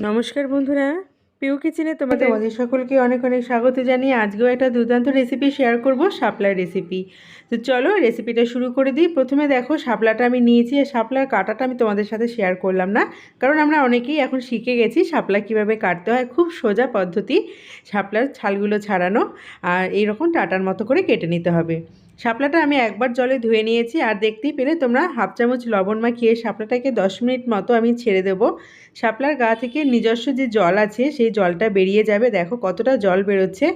নমস্কার বন্ধুরা। পিউ কিচেনে তোমাদের তোমাদের সকলকে অনেক অনেক স্বাগত জানিয়ে আজকেও একটা দুর্দান্ত রেসিপি শেয়ার করব, শাপলার রেসিপি তো চলো রেসিপিটা শুরু করে দিই। প্রথমে দেখো, শাপলাটা আমি নিয়েছি আর শাপলার কাটাটা আমি তোমাদের সাথে শেয়ার করলাম না। কারণ আমরা অনেকেই এখন শিখে গেছি শাপলা কীভাবে কাটতে হয়, খুব সোজা পদ্ধতি শাপলার ছালগুলো ছাড়ানো আর এইরকম টাটার মতো করে কেটে নিতে হবে। শাপলাটা আমি একবার জলে ধুয়ে নিয়েছি আর দেখতেই পেলে তোমরা হাফ চামচ লবণ মাখিয়ে শাপলাটাকে দশ মিনিট মতো আমি ছেড়ে দেবো। শাপলার গা থেকে নিজস্ব যে জল আছে, সেই জলটা বেরিয়ে যাবে। দেখো কতটা জল বেরোচ্ছে।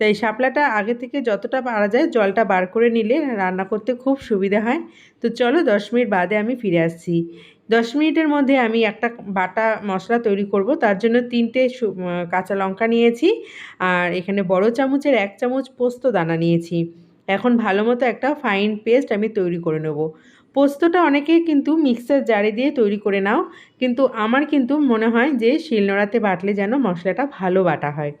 তাই শাপলাটা আগে থেকে যতটা পারা যায় জলটা বার করে নিলে রান্না করতে খুব সুবিধা হয়। তো চলো দশ মিনিট বাদে আমি ফিরে আসছি। দশ মিনিটের মধ্যে আমি একটা বাটা মশলা তৈরি করব। তার জন্য তিনটে কাঁচা লঙ্কা নিয়েছি আর এখানে বড় চামচের এক চামচ পোস্ত দানা নিয়েছি। এখন ভালো মতো একটা ফাইন পেস্ট আমি তৈরি করে নেব। পোস্তটা অনেকেই কিন্তু মিক্সার জারে দিয়ে তৈরি করে নাও, কিন্তু আমার কিন্তু মনে হয় যে শিলনোড়াতে বাটলে যেন মশলাটা ভালো বাটা হয়।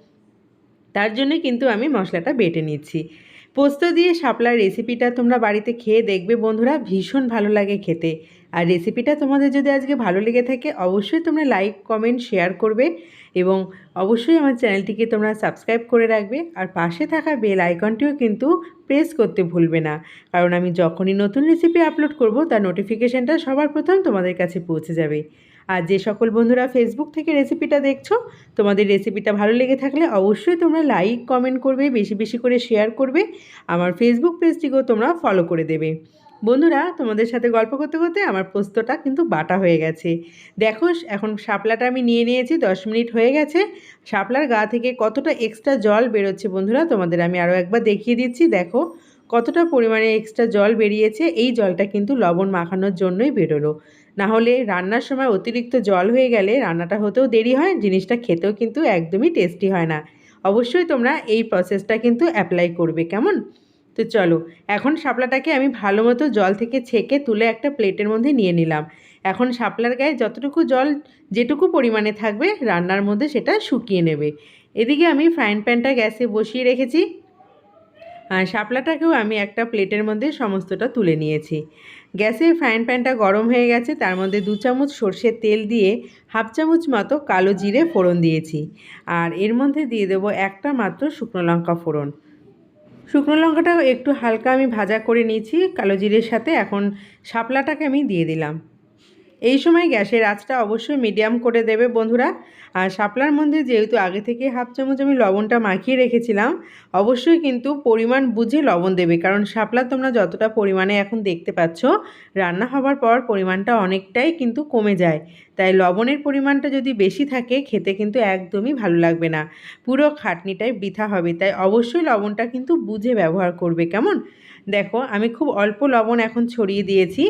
তার জন্যই কিন্তু আমি মশলাটা বেটে নিচ্ছি। পোস্ত দিয়ে শাপলার রেসিপিটা তোমরা বাড়িতে খেয়ে দেখবে বন্ধুরা, ভীষণ ভালো লাগে খেতে। আর রেসিপিটা তোমাদের যদি আজকে ভালো লেগে থাকে, অবশ্যই তোমরা লাইক কমেন্ট শেয়ার করবে এবং অবশ্যই আমার চ্যানেলটিকে তোমরা সাবস্ক্রাইব করে রাখবে। আর পাশে থাকা বেল আইকনটিও কিন্তু প্রেস করতে ভুলবে না। কারণ আমি যখনই নতুন রেসিপি আপলোড করব, তার নোটিফিকেশানটা সবার প্রথম তোমাদের কাছে পৌঁছে যাবে। আর যে সকল বন্ধুরা ফেসবুক থেকে রেসিপিটা দেখছ, তোমাদের রেসিপিটা ভালো লেগে থাকলে অবশ্যই তোমরা লাইক কমেন্ট করবে, বেশি বেশি করে শেয়ার করবে। আমার ফেসবুক পেজটিকেও তোমরা ফলো করে দেবে। বন্ধুরা, তোমাদের সাথে গল্প করতে করতে আমার পোস্তটা কিন্তু বাটা হয়ে গেছে। দেখো, এখন শাপলাটা আমি নিয়ে নিয়েছি, দশ মিনিট হয়ে গেছে। শাপলার গা থেকে কতটা এক্সট্রা জল বেরোচ্ছে বন্ধুরা, তোমাদের আমি আরও একবার দেখিয়ে দিচ্ছি। দেখো কতটা পরিমাণে এক্সট্রা জল বেরিয়েছে, এই জলটা কিন্তু লবণ মাখানোর জন্যই বেরোলো। না হলে রান্নার সময় অতিরিক্ত জল হয়ে গেলে রান্নাটা হতেও দেরি হয়, জিনিসটা খেতেও কিন্তু একদমই টেস্টি হয় না। অবশ্যই তোমরা এই প্রসেসটা কিন্তু অ্যাপ্লাই করবে, কেমন? তো চলো, এখন শাপলাটাকে আমি ভালো মতো জল থেকে ছেঁকে তুলে একটা প্লেটের মধ্যে নিয়ে নিলাম। এখন শাপলার গায়ে যতটুকু জল, যেটুকু পরিমাণে থাকবে, রান্নার মধ্যে সেটা শুকিয়ে নেবে। এদিকে আমি ফ্রাইং প্যানটা গ্যাসে বসিয়ে রেখেছি। শাপলাটাকেও আমি একটা প্লেটের মধ্যে সমস্তটা তুলে নিয়েছি। গ্যাসে ফ্রাইং প্যানটা গরম হয়ে গেছে, তার মধ্যে দু চামচ সর্ষের তেল দিয়ে হাফ চামচ মতো কালো জিরে ফোড়ন দিয়েছি। আর এর মধ্যে দিয়ে দেবো একটা মাত্র শুকনো লঙ্কা ফোড়ন। শুকনো লঙ্কাটাও একটু হালকা আমি ভাজা করে নিয়েছি, কালো জিরের সাথে। এখন শাপলাটাকে আমি দিয়ে দিলাম। এই সময় গ্যাসের আঁচটা অবশ্যই মিডিয়াম করে দেবে বন্ধুরা। আর শাপলার মধ্যে যেহেতু আগে থেকে হাফ চামচ আমি লবণটা মাখিয়ে রেখেছিলাম, অবশ্যই কিন্তু পরিমাণ বুঝে লবণ দেবে। কারণ শাপলা তোমরা যতটা পরিমাণে এখন দেখতে পাচ্ছ, রান্না হবার পর পরিমাণটা অনেকটাই কিন্তু কমে যায়। তাই লবণের পরিমাণটা যদি বেশি থাকে, খেতে কিন্তু একদমই ভালো লাগবে না। পুরো খাটনিটাই বৃথা হবে, তাই অবশ্যই লবণটা কিন্তু বুঝে ব্যবহার করবে, কেমন? দেখো, আমি খুব অল্প লবণ এখন ছড়িয়ে দিয়েছি।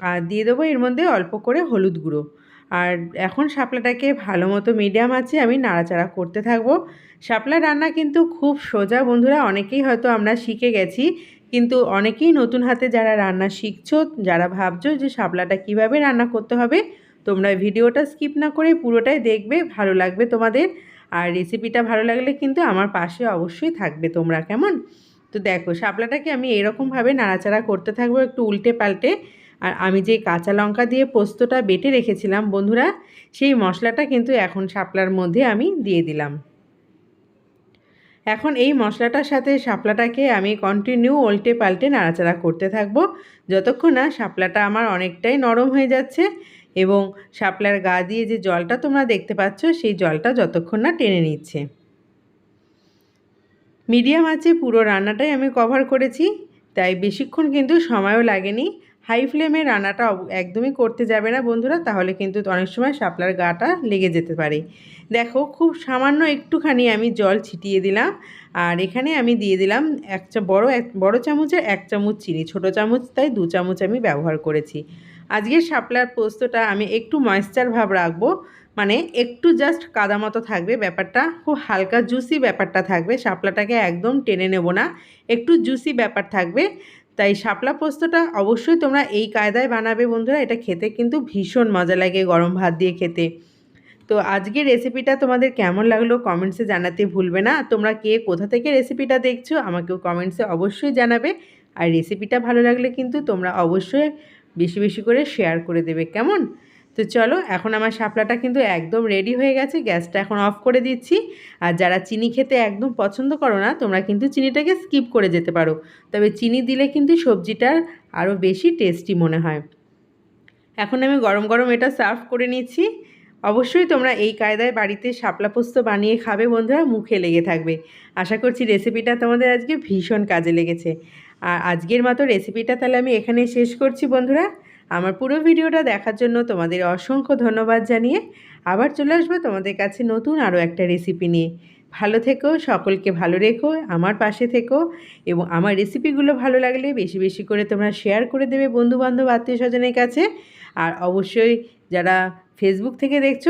আর দিয়ে দেবো এর মধ্যে অল্প করে হলুদ গুঁড়ো। আর এখন শাপলাটাকে ভালো মতো মিডিয়াম আছে আমি নাড়াচাড়া করতে থাকব। শাপলা রান্না কিন্তু খুব সোজা, বন্ধুরা, অনেকেই হয়তো আমরা শিখে গেছি, কিন্তু অনেকেই নতুন হাতে যারা রান্না শিখছো, যারা ভাবছ যে শাপলাটা কীভাবে রান্না করতে হবে, তোমরা ভিডিওটা স্কিপ না করে পুরোটাই দেখবে, ভালো লাগবে তোমাদের। আর রেসিপিটা ভালো লাগলে কিন্তু আমার পাশে অবশ্যই থাকবে তোমরা, কেমন? তো দেখো, শাপলাটাকে আমি এরকমভাবে নাড়াচাড়া করতে থাকব একটু উল্টে পাল্টে আর আমি যে কাঁচা লঙ্কা দিয়ে পোস্তটা বেটে রেখেছিলাম, বন্ধুরা, সেই মশলাটা কিন্তু এখন শাপলার মধ্যে আমি দিয়ে দিলাম। এখন এই মশলাটার সাথে শাপলাটাকে আমি কন্টিনিউ উল্টে পাল্টে নাড়াচাড়া করতে থাকব। যতক্ষণ না শাপলাটা আমার অনেকটাই নরম হয়ে যাচ্ছে এবং শাপলার গা দিয়ে যে জলটা তোমরা দেখতে পাচ্ছ, সেই জলটা যতক্ষণ না টেনে নিচ্ছে। মিডিয়াম আছে পুরো রান্নাটাই আমি কভার করেছি, তাই বেশিক্ষণ কিন্তু সময়ও লাগেনি। হাই ফ্লেমে রান্নাটা একদমই করতে যাবে না বন্ধুরা, তাহলে কিন্তু অনেক সময় শাপলার গাটা লেগে যেতে পারে। দেখো, খুব সামান্য একটুখানি আমি জল ছিটিয়ে দিলাম, আর এখানে আমি দিয়ে দিলাম এক বড় এক, বড়ো চামচের এক চামচ চিনি, ছোট চামচ, তাই দু চামচ আমি ব্যবহার করেছি। আজকের শাপলার পোস্তটা আমি একটু ময়েশ্চার ভাব রাখব মানে একটু জাস্ট কাদা মতো থাকবে, ব্যাপারটা খুব হালকা জুসি ব্যাপারটা থাকবে, শাপলাটাকে একদম টেনে নেব না, একটু জুসি ব্যাপার থাকবে। তাই শাপলা পোস্তটা অবশ্যই তোমরা এই কায়দায় বানাবে বন্ধুরা। এটা খেতে কিন্তু ভীষণ মজা লাগে গরম ভাত দিয়ে খেতে। তো আজকে রেসিপিটা তোমাদের কেমন লাগল কমেন্টসে জানাতে ভুলবে না। তোমরা কে কোথা থেকে রেসিপিটা দেখছ আমাকেও কমেন্টসে অবশ্যই জানাবে। আর রেসিপিটা ভালো লাগলে কিন্তু তোমরা অবশ্যই বেশি বেশি করে শেয়ার করে দেবে। কেমন? তো চলো, এখন আমার শাপলাটা কিন্তু একদম রেডি হয়ে গেছে, গ্যাসটা এখন অফ করে দিচ্ছি। আর যারা চিনি খেতে একদম পছন্দ করো না, তোমরা কিন্তু চিনিটাকে স্কিপ করে যেতে পারো। তবে চিনি দিলে কিন্তু সবজিটার আরও বেশি টেস্টি মনে হয়। এখন আমি গরম গরম এটা সার্ভ করে নিচ্ছি। অবশ্যই তোমরা এই কায়দায় বাড়িতে শাপলা পোস্ত বানিয়ে খাবে বন্ধুরা, মুখে লেগে থাকবে। আশা করছি রেসিপিটা তোমাদের আজকে ভীষণ কাজে লেগেছে। আর আজকের মতো রেসিপিটা তাহলে আমি এখানে শেষ করছি বন্ধুরা। আমার পুরো ভিডিওটা দেখার জন্য তোমাদের অসংখ্য ধন্যবাদ জানিয়ে আবার চলে আসব তোমাদের কাছে নতুন আরও একটা রেসিপি নিয়ে। ভালো থেকো, সকলকে ভালো রেখো, আমার পাশে থেকো এবং আমার রেসিপিগুলো ভালো লাগলে বেশি বেশি করে তোমরা শেয়ার করে দেবে বন্ধুবান্ধব আত্মীয় স্বজনের কাছে। আর অবশ্যই যারা ফেসবুক থেকে দেখছ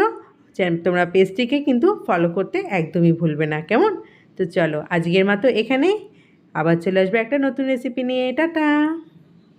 তোমরা পেজটিকে কিন্তু ফলো করতে একদমই ভুলবে না, কেমন? তো চলো, আজকের মতো এখানেই। আবার চলে আসবে একটা নতুন রেসিপি নিয়ে। টাটা!